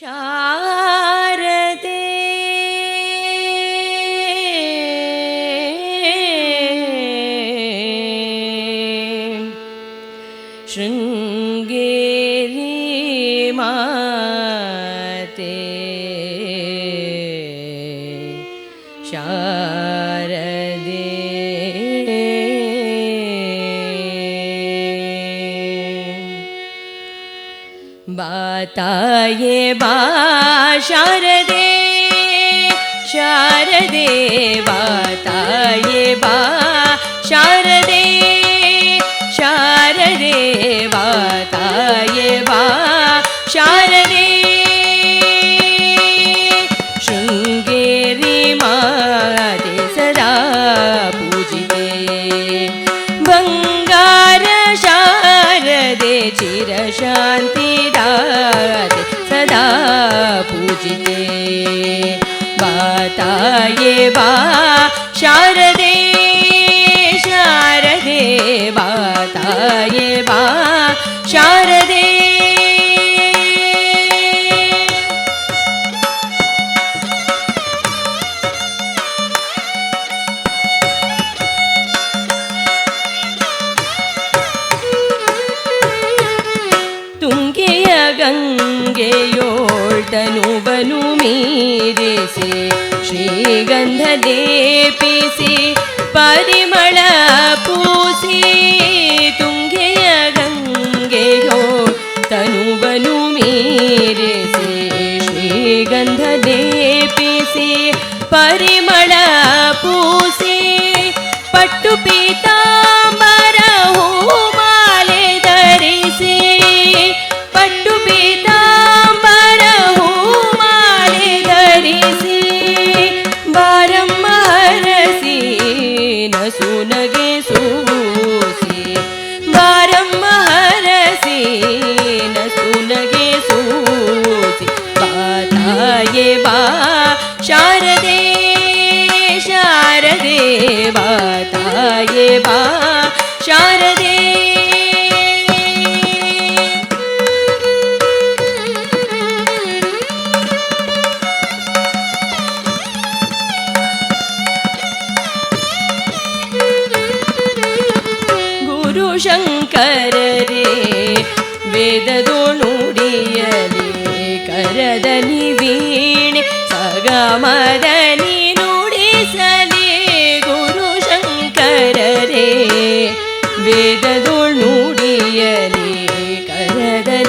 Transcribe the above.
ശാരദേ. ശൃംഗേരി മാതേ. बाताये बा शारदे शारदे बाताये बा शारदे शारदे बाताये बा शारदे। शृङ्गेरी माते सदा पूजिते शारदे चिरशान्ति दाते सदा पूजिते बाताये बा शारदे शारदे बनू मी श्रीगन्धदे परिमण पूषे तुङ्गे गङ्गे तनु बनूमि श्रीगन्धदे पि से परिमण पूषे पट्टु पिता शारदे वा शारदे शारदे वाताये वा शारदे गुरुशङ्कर रे वेददो नुडिय ಕರದನಿ ವೀಣೆ ಸಗಮದನಿ ನುಡಿಸಲಿ ಗುರು ಶಂಕರರೇ ವೇದದೋಣುಡಿಯಲಿ ಕರದನಿ ವೀಣೆ